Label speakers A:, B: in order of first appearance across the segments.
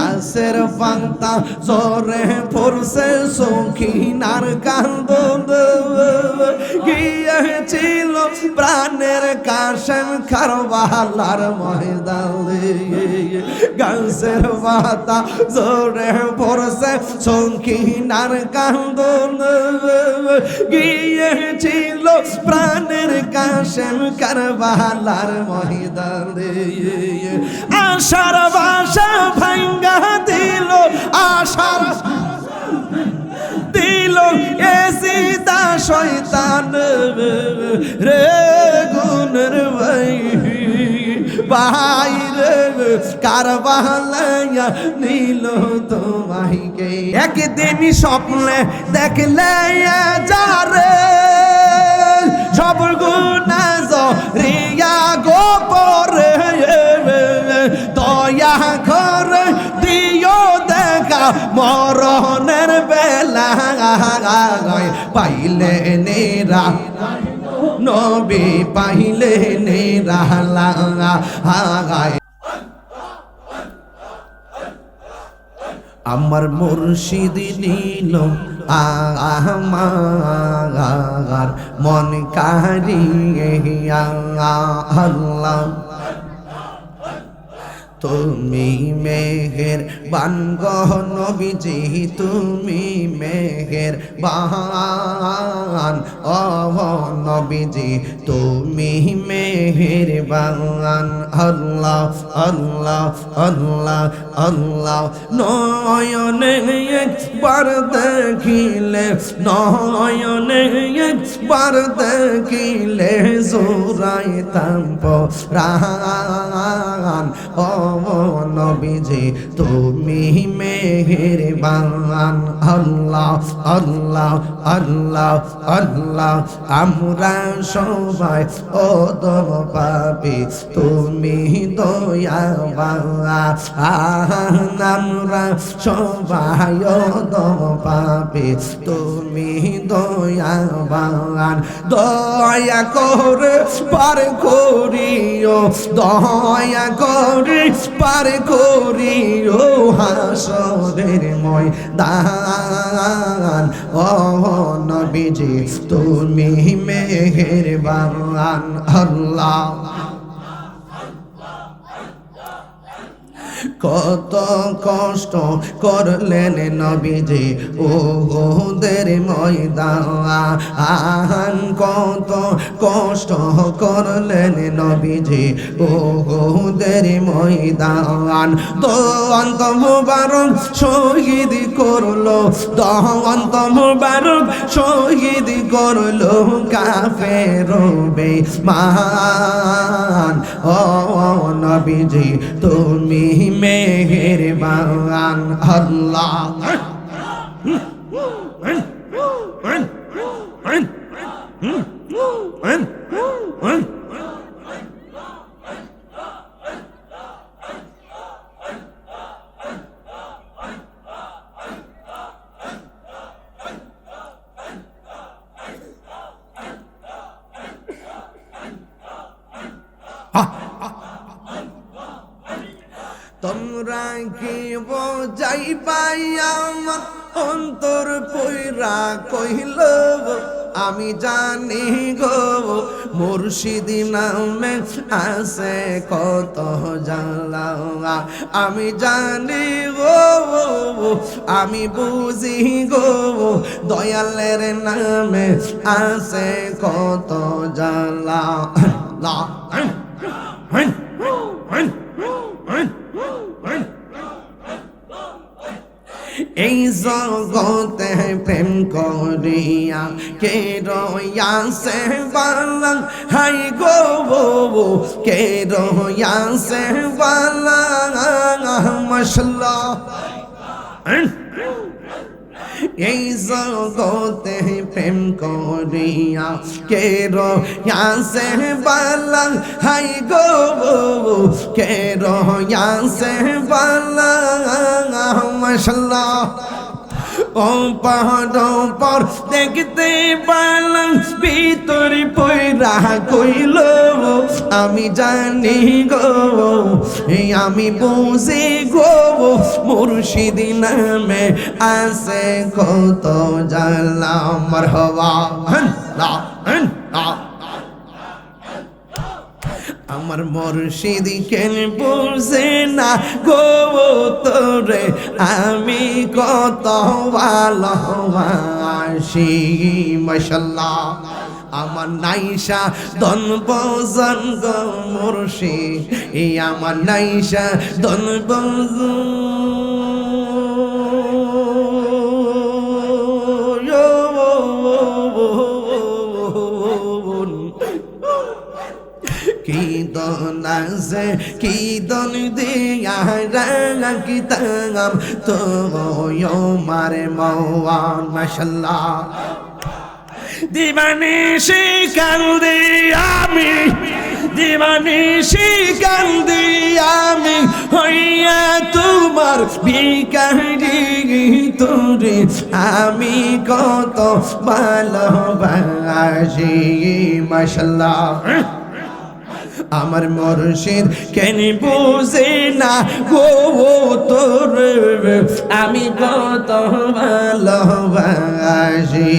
A: গাছের পাতা জোরে পড়ছে সখিনার কান্দ, গিয়েছিল প্রাণের কাশেম খারবালার ময়দানে। গাছের পাতা জোরে পড়ছে সখিনার কান্দ, গিয়েছিল প্রাণের কাশেম কারবালার ময়দানে। আশার বাসা ভাঙ্গা দিল আশার দিল এসি দা শয়তান রে গুনের ভাই, বাইরে কারবালাইয়া নিল তোমাইকে। একদিন স্বপ্নে দেখলে যারে, সব গুণা রিয়া গোপরে, দয়া করে দিও দেখা মরণের বেলা পাইলে নেরা, নবী পাইলে নেরা হাগায় আমার মুর্শিদ নীল, আমার মন কারিয়ে আল্লাহ। তুমি মেঘের বানগহ নবীজি, তুমি মেঘের বান ও নবীজি, তুমি মেঘের বান আল্লাহ আল্লাহ আল্লাহ আল্লাহ। নয়নে একবার দেখিলে, নয়নে একবার দেখিলে জোরাই তাম্প রান ও নবীজি, তুমি মেহের বান আল্লাহ আল্লাহ আল্লাহ আল্লাহ, আমরা সবাই ও দম পাবি তুমি দয়া বাংলা আমরা সবাই ও দম পাবি তুমি দয়া বাংলান দয়া করে পার করিও, দয়া করে পার করিও হাসদের ময় দান ও নবীজি তুমি মেহের বান আল্লাহ। কত কষ্ট করলেন নবীজি। ওদের ময়দান কত কষ্ট করলেন নবীজি। ওদের ময়দান দন্ত মুবারক শহীদ করল। দন্ত মুবারক শহীদ করল কাফের মান ও নবীজি, তুমি মেহেরবান আল্লাহ তোমরা বোঝাই পাই আমার অন্তর পইরা কইল আমি জানি গো মুর্শিদি নামে আসে কত জ্বালা আমি জানি গো আমি বুঝি গো দয়ালের নামে আসে কত জ্বালা লা এই জগতে প্রেম করিয়া কে রয়াসে বালা? হাই গো কে রয়াসে বালা? মশলা এই জগতে প্রেম করিয়া কে রয়াসে বালা? হাই গো কে রয়াসে বালা? মশলা ও পাহাড় পর দেখতে পালাম, ভিতর পয়রা কইল, আমি জানি গো আমি বুঝি গো, মুর্শিদ নামে আসে কত জানলাম আমার মুর্শিদ কেন বুঝে না গো, তোরে আমি কত ভালোবাসি মশাল্লাহ। আমার নাইশা দন বজন গো মুর্শিদ এই আমার নাইশা দন বজন আছে কি দন দিয়া রাখিতাম? তো মারে মৌয়ান মাশাল্লাহ। দিবানি শিকান্দি আমি, দিবানি শিকান্দি আমি হইয়া তোমার বিকারি তোরে আমি কত ভালোবাসি, মাশাল্লাহ। আমার মুর্শিদ কেন বুঝে না? গো তোর আমি কত ভালোবাসি।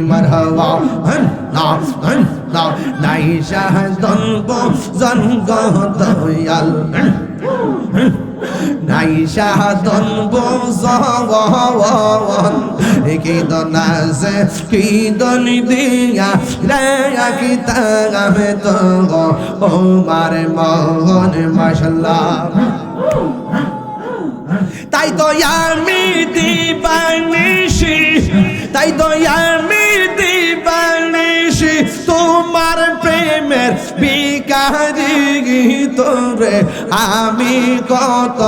A: মারহাবা। হন না হন। না নাই শাহদন জন গো দয়াল। নাই শাহদন বোঝাওয়ান কি দন কি দন দিয়া? রাখি তাগামে মাশাল্লাহ তাই তো আমি দিবানিসি তাই তো আমি প্রেমের বিকারি তোরে আমি কত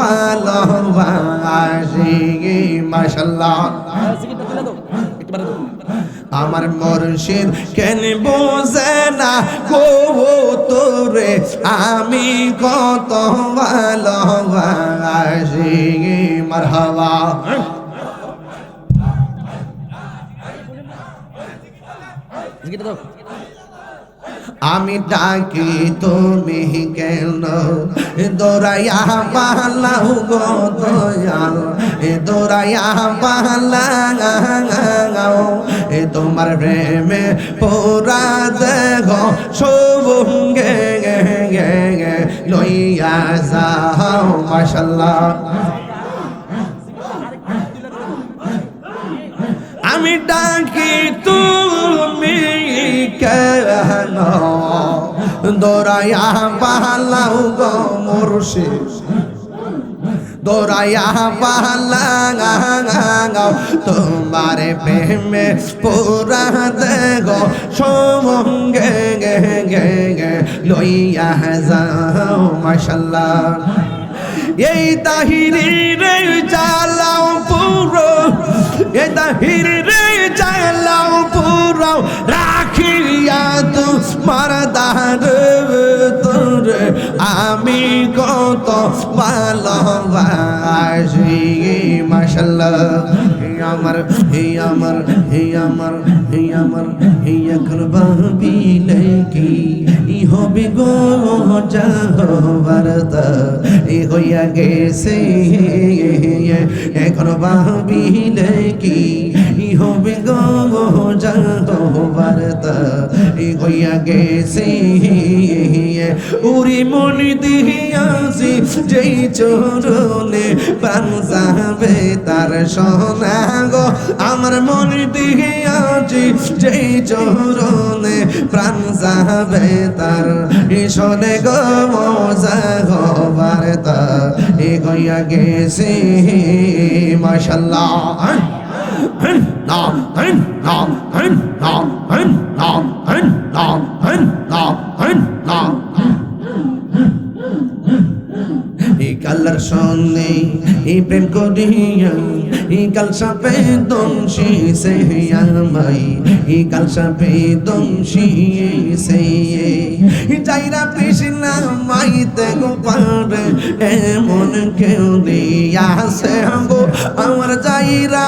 A: ভালোবাসি মাশাল্লাহ আমার মুর্শিদ কেন বোঝে না গো তোরে আমি কত ভালোবাসি মারহাবা। আমি ডাকি, তুমি কেন? দোরাইয়া পালাও গো দয়াল। এ দোরাইয়া পালাও এ তোমার প্রেমে পোরা দেহ, সবঙ্গে লইয়া যাও, মাশাল্লাহ। আমি ডাকি, তুমি কেন? দোরাইয়া পালাও গো মুর্শিদ। দোরাইয়া পালাও, তোমার প্রেমে পুরা দেগ সঙ্গে গে গে গে লইয়া যাও, মাশাল্লাহ। এই তাহিরি রে চালাও মারদার তোর আমি কত ভালোবাসি মাশাল্লাহ। হে আমার হে আমার হে আমার হে আমার হে এখন ভাবিলে কি হবে গো যাহবারতা এ হইয়া গেছে এখন ভাবিলে কি গো হইয়া গেছে তার সোনা গো। আমার মনি দিয়াছি যেই চরণে প্রাণ যাবে তার শোনে গো মজা তা এ গইয়া গেছে মাশাল্লাহ। কালার সঙ্গে এই প্রেম করিয়া এই কালসা পে দংশি সে আমাই এই কালসা পে দংশি সে যাইরা কৃষ্ণা মাইতে এমন কেউ দিয়াছে গো আমার যাইরা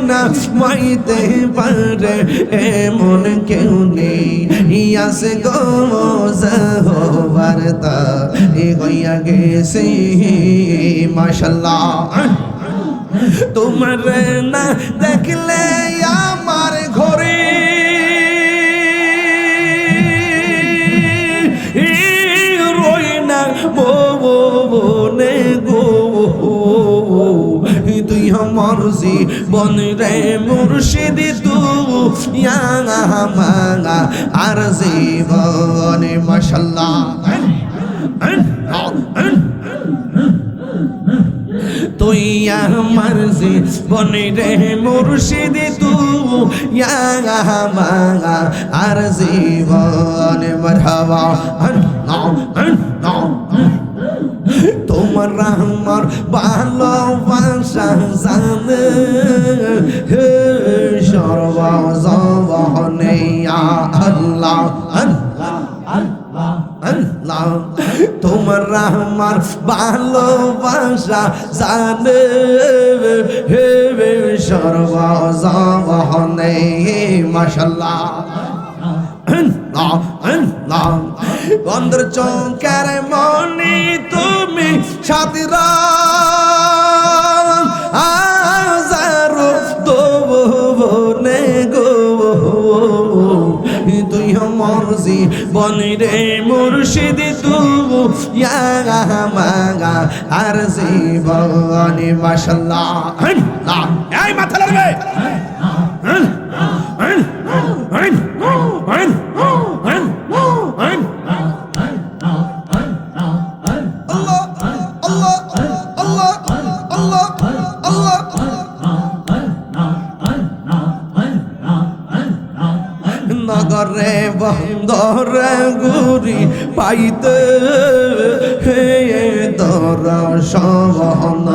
A: না মাইতে পারে এমন কেউ দিয়াছে গো বার্তা এ গইয়া গেছে, মাশাল্লাহ। তোমার না দেখলে আমার তুই আমার জীবন রে মুর্শিদ, তু মাঙা আর জীবন, মশাল্লাহ। তুই আমার জীবনে রে মুর্শিদ, তু মাঙা আর জীবন, মরহবা। তোমার আমার ভালোবাসা জানে সর্বজবনে আল্লাহ তোমার আমার ভালোবাসা জানে হে সর্বজবনে মাশাল্লাহ বন্দর চৌকার মনি সাথীরা আজারো দোবনে গো তুই মরজি বনি রে মুর্শিদ তু মাগা আর জীবনে মাশাল্লাহ পাইতে হে দর সবন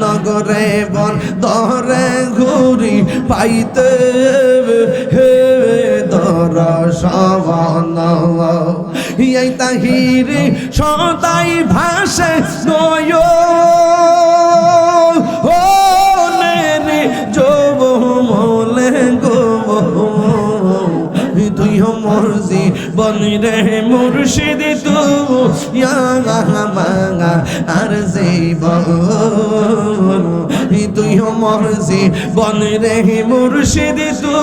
A: নগরে বন্দরে ঘুরি পাইতে হে দর সবন এই তাহিরি সদাই ভাসে নয়। রে মুর্শিদ, তু মাঙা আর জীবন তুই মরজি বন রে মুর্শিদ, তু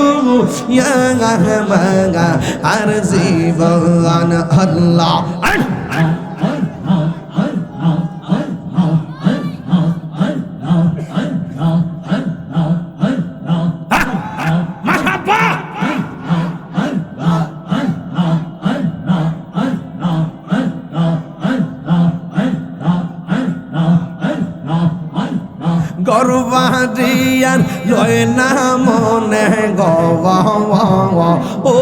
A: মাঙা আর জীবন আল্লাহ। গর্বাদিয়ার লয় না মনে গব ও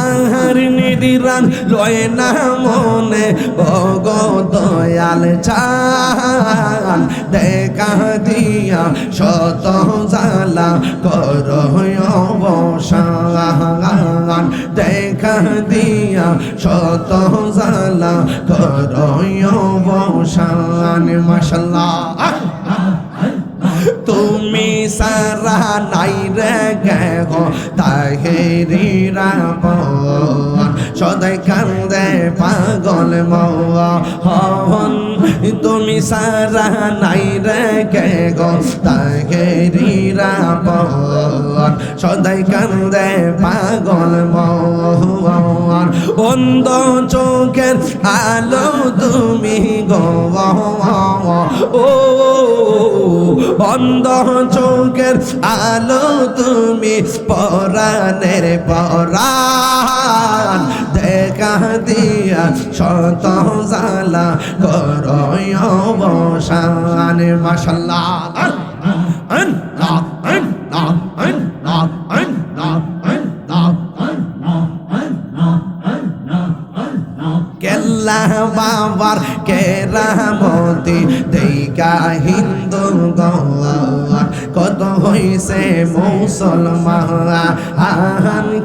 A: আহার নিদিরান লয় না মনে ভগ দয়াল চান। দেখা দিয়া শত জালা কর অবসান। দেখা দিয়া শত জালা কর অবসান। মাসাল্লাহ তুমি সারা নাই রে গেহ তাহেরিরা পন সদাই কান্দে পাগল মন তুমি সারা নাই রে গেহ তাহেরিরা পন সদাই কান্দে পাগল মন অন্ধ চোখের আলো তুমি গো। ও, অন্ধ চোখের আলো তুমি পরাণের পরাণ। দেখা দিয়া শত জালা কেল্লা বাবার কেরামতি দেখা হিন্দু গওয়া কত হইছে মুসলমান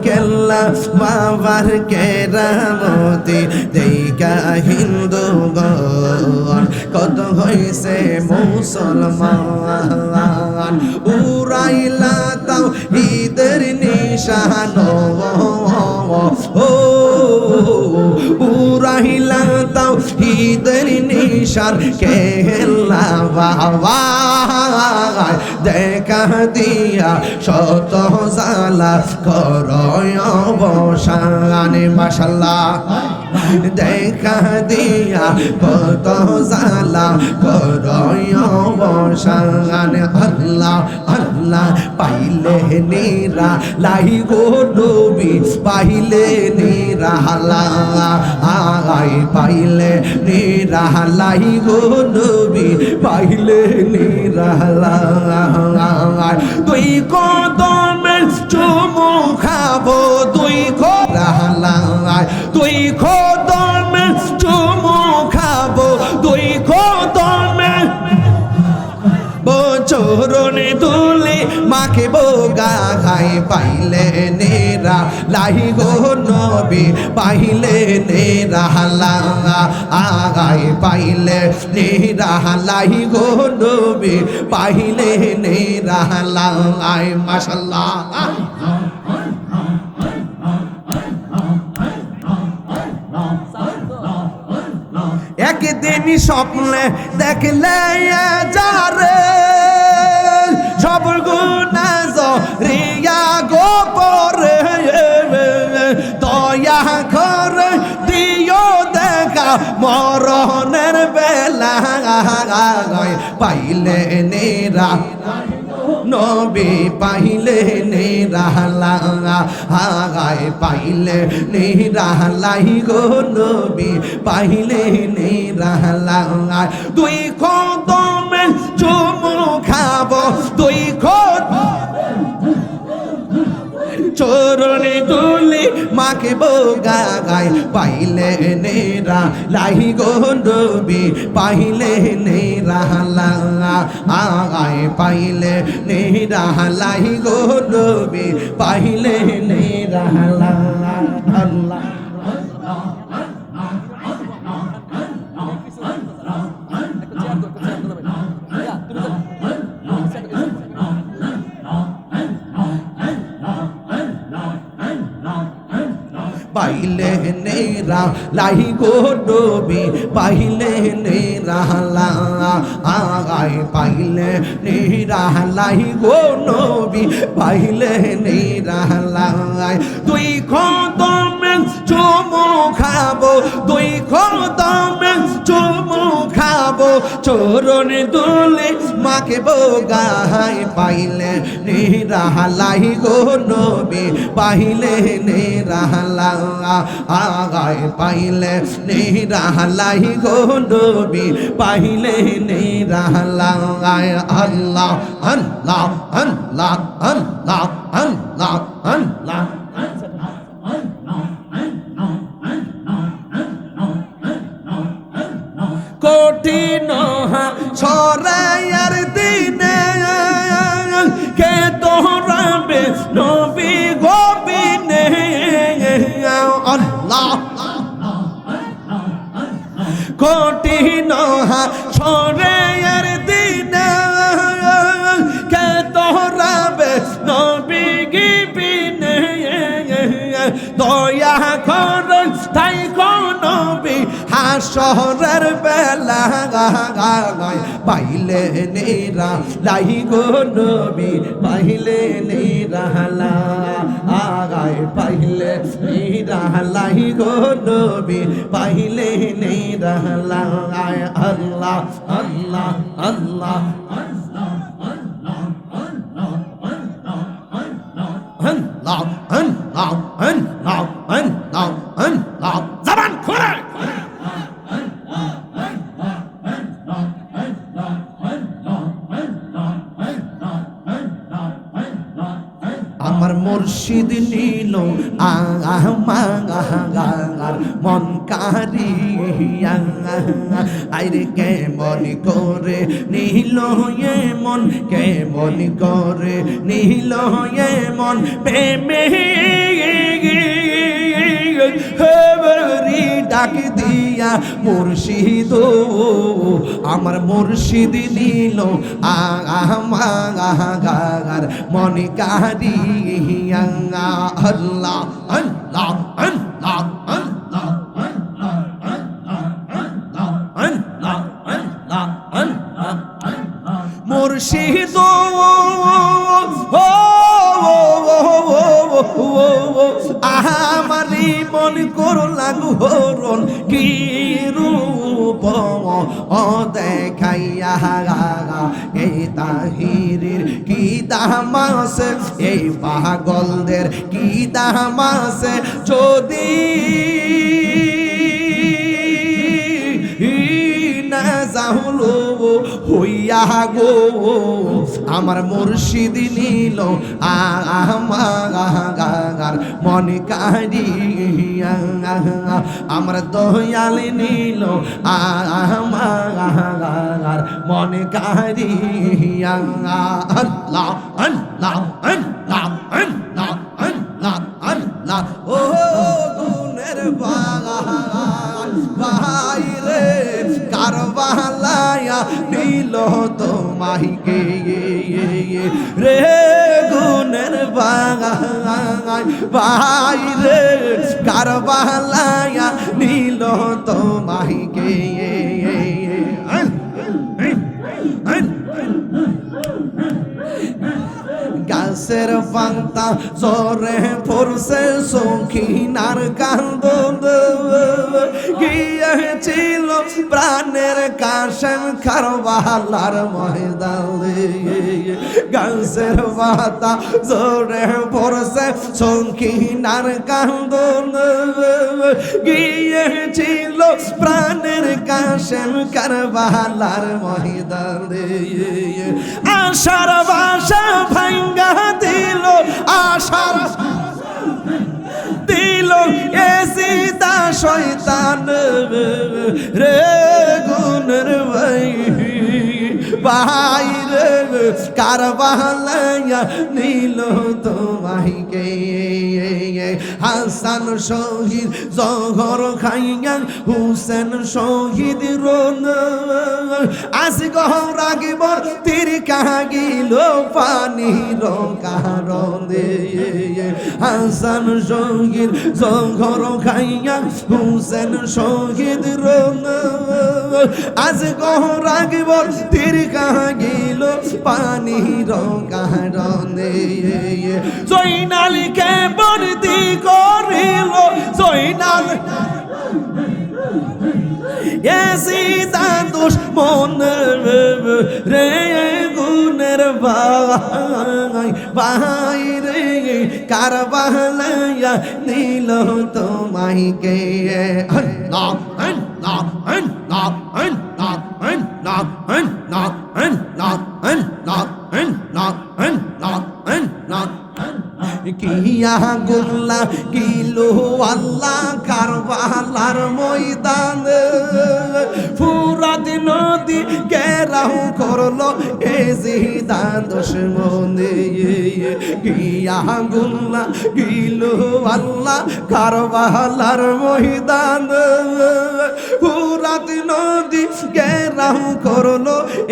A: কেল্লা বাবার কেরামতি দেখা হিন্দু গণ কত হইছে মুসলমান উড়াইলা তাও ঈদের নিশান ও উড়াইলা তাও ঈদের নিশার কেল্লা বাবা। দেখা দিয়া শত জালা করয় অবসানে। মাশাল্লাহ। দেখা দিয়া কত জালা করয় অবসানে। আল্লাহ আল্লাহ পাইলে নিরা, লাই গো নবী পাইলে নিরা। আই পাইলে নিরা, লাই গো নবী পাইলে নিরা। তুই কদমে দুষ্ট মুখাব তুই খো রাহলা তুই খো দমেষ্ট মুখ বচরণে তুলে মাকে বোগা খাই পাইলে নেরা লাহি গো নবী পাইলে নেরা লাগা আগাই পাইলে নেরা লাহি গো নবী পাইলে নেরা লাগাই মাশাল্লাহ। একদিন স্বপ্নে দেখলে যারে সব গুণা রিয়া গোপরে দয়া করে দিও দেখা মরণের বেলা। পাইলে নেরা নবী পাইলে নিরালা হাগায় পাইলে নিরালাই গো নবী পাইলে নিরালা দুই কদমে চুমু খাব, দুই কদম চরণে তুলে মাকে বোগা গায়। পাইলে নেরা লাহি গো ডুবি পাইলে নেরা, লা, আগায়। পাইলে নেরা লাহি গো ডুবি পাইলে নেরা, লা, আল্লাহ। পাইলে নেরা লাই গো ডোবি পাইলে নেরা, লা, আগায় পাইলে নেরা লাই গো নবি পাইলে নেরা লাই তুই খতমে চুমু খাব তুই খতমে চুমু খাব। চরণ দুলে মাকে বোগাই পাইলে নেরা লাহি গো নবি, পাইলে নেরা আগায়, পাইলে নিরালাই গো নবী, পাইলে নিরালাই আল্লাহ আল্লাহ আল্লাহ আল্লাহ আল্লাহ আল্লাহ। কঠিন সরাইয়ার দিনে কে তোরাবে নবী গোবিনে? আল্লাহ কঠিন সরাইয়ার দিনে কে তোরাবে নবী গিবিনে? দয়া কর, তাই নবী, হাসরের বেলা পাইলে নেরা। লাহি গো নবী, পাইলে নেরা আগায় পাইলে নেরা। লাই গো নবী, পাইলে নেরা আয় আল্লাহ আল্লাহ আল্লাহ আল্লাহ। আমার মন কারিয়া আইরে, কেমন করে নীল এ মন কে কেমন করে নীল এ মন? প্রেমে ডাক দিয়া মুর্শিদ, আমার মুর্শিদ নীল আমার মনে কারিয়া আল্লাহ। মুর্শিদ আমারি মন করো লাগু হরণ কি ও দেখাইয়া এই তাহিরির কি দামাসে এই পাগলদের কি দামাসে যদি না যাহলো হইয়া গো আমার মুর্শিদ নীল আমার মনে কারিয়া আমার দয়াল নীল আমার মনে কারিয়া আল্লাহ আল্লাহ আল্লাহ আল্লাহ আল্লাহ আল্লাহ। ও গুনের বাগান, ভাই রে, কারবালায়া নীল তোমাইকে রে গুণের বাঙাই বাইরে কারবালায়া নীল তোমাইকে গাছের পান্তা জরে পড়ছে সখিনার কান্দ গিয়েছিল প্রাণের কাশেম খারবালার ময়দানে। গাছের পাতা জরে পড়ছে সখিনার কান্দ গিয়েছিল প্রাণের কাশেম কারবালার ময়দানে। আশার বাসা ভাঙ্গা দিল আশার দিল এ সীতা শয়তান রে গুণর ভাই। ভাই রে, কারবালাইয়া নীল তোমাই গে তোমাইকে হাসান শহীদ, জহর খাইয়া হুসেন শহীদ রোন। আজ গহর রাগিবর তীর কাগিল, পানি কারণে হাসান শহীদ, জহর খাইয়া হুসেন শহীদ রোন। আজ গহর রাগিবর তীর কাগিল, পানি কারণে জৈনালিকে বর্দি কি করিল জৈনাল এসিতা দোষ মন রে গুণের ভাই ভাই রে কার বাহলাইয়া নীল তোমাই কে। না না না না না না না কিয়া গুল্লা, কিলো আল্লাহ কারবালার ময়দান। ফুরাত নদী কেরাও করল এ জিদান দুশ্মনে। কিয়া গুল্লা, কিলো আল্লাহ কারবালার ময়দান। ফুরাত নদী কেরাও করল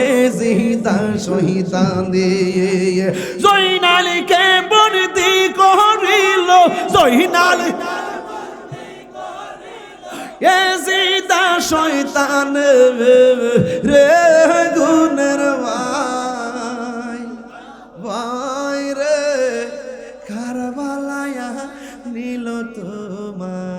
A: এ জিদান শহীদান। জয়নালকে বন্দি করিল জয়নাল এসিদা শয়তান রে গুণের ভাই ভাই রে কারবালায়া নীল তোমার